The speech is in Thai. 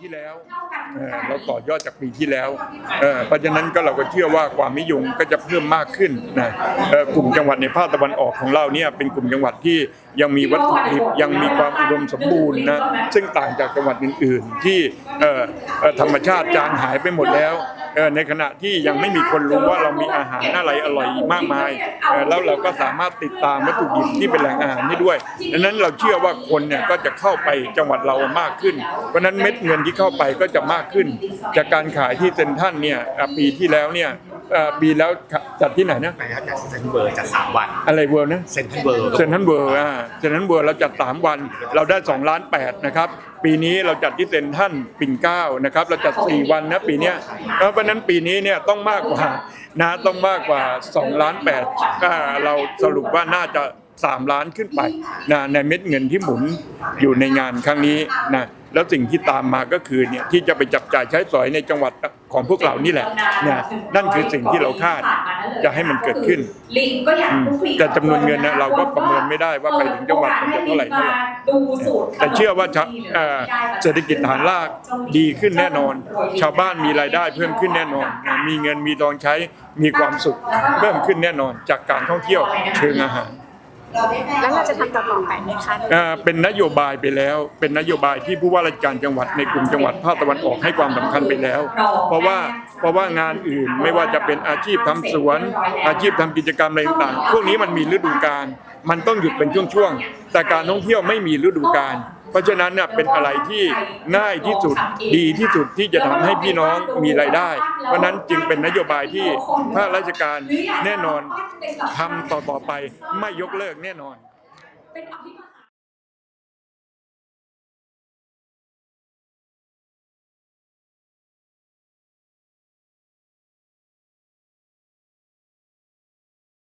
ที่แล้วเออเราต่อยอดจากปีที่แล้วเออเพราะฉะนั้นก็เราก็เชื่อว่าความนิยมก็จะเพิ่มมากขึ้นนะเอ่อกลุ่มจังหวัดในภาคตะวันออกของเราเนี่ยเป็นกลุ่มจังหวัดที่ยังมีวัตถุดิบยังมีความอุดมสมบูรณ์นะซึ่งต่างจากจังหวัดอื่น ๆ ที่เอ่อเอ่อ ธรรมชาติจางหายไปหมดแล้วในขณะที่ยังไม่มีคนรู้ว่าเรามีอาหารอะไรอร่อยมากมาย แล้วเราก็สามารถติดตามวัตถุดิบที่เป็นแหล่งอาหารนี้ด้วยดังนั้นเราเชื่อว่าคนเนี่ยก็จะเข้าไปจังหวัดเรามากขึ้น เพราะนั้นเม็ดเงินที่เข้าไปก็จะมากขึ้น จากการขายที่เซ็นทรัลเนี่ยปีที่แล้วเนี่ย ปีแล้วจัดที่ไหนนะไปครับจากเซนเบอร์จัดสามวัน อะไรเวิร์นะเซนทรัลเบอร์เซนทรัลเวิร์อ่าเซนทรัลเวิร์เราจัด3วัน เราได้2ล้าน8นะครับ ปีนี้เราจัดที่เซนทรัลปิ่นเกล้านะครับ เราจัด4วันนะปีเนี้ยเออเพราะฉะนั้นปีนี้เนี่ยต้องมากกว่านะต้องมากกว่า2ล้าน8อ่าเราสรุปว่าน่าจะ 3 ล้านขึ้นไปนะในเม็ดเงินที่หมุนอยู่ในงานครั้งนี้นะแล้วสิ่งที่ตามมาก็คือเนี่ยที่จะไปจับจ่ายใช้สอยในจังหวัดของพวกเรานี่แหละนะนั่นคือสิ่งที่เราคาดจะให้มันเกิดขึ้นลิงก็อยากอืมคุยแต่จำนวนเงินนะเราก็ประเมินไม่ได้ว่าไปถึงจังหวัดมันจะเท่าไหร่เท่าไหร่ดูสูตรแต่เชื่อว่าชะเอ่อเศรษฐกิจฐานรากดีขึ้นแน่นอน ชาวบ้านมีรายได้เพิ่มขึ้นแน่นอนนะมีเงินมีทองใช้มีความสุขเพิ่มขึ้นแน่นอนจากการท่องเที่ยวเชิงอาหาร แล้วเราจะทำต่อๆไปไหมคะเอ่อเป็นนโยบายไปแล้ว เป็นนโยบายที่ผู้ว่าราชการจังหวัดในกลุ่มจังหวัดภาคตะวันออกให้ความสำคัญไปแล้ว เพราะว่าเพราะว่างานอื่นไม่ว่าจะเป็นอาชีพทำสวน อาชีพทำกิจกรรมอะไรต่างๆพวกนี้มันมีฤดูกาลมันต้องหยุดเป็นช่วงๆแต่การท่องเที่ยวไม่มีฤดูกาล เพราะฉะนั้นเนี่ยเป็นอะไรที่ง่ายที่สุดดีที่สุดที่จะทำให้พี่น้องมีรายได้ เพราะฉะนั้นจึงเป็นนโยบายที่ภาคราชการแน่นอนทำต่อๆไปไม่ยกเลิกแน่นอนเป็นอภิมหา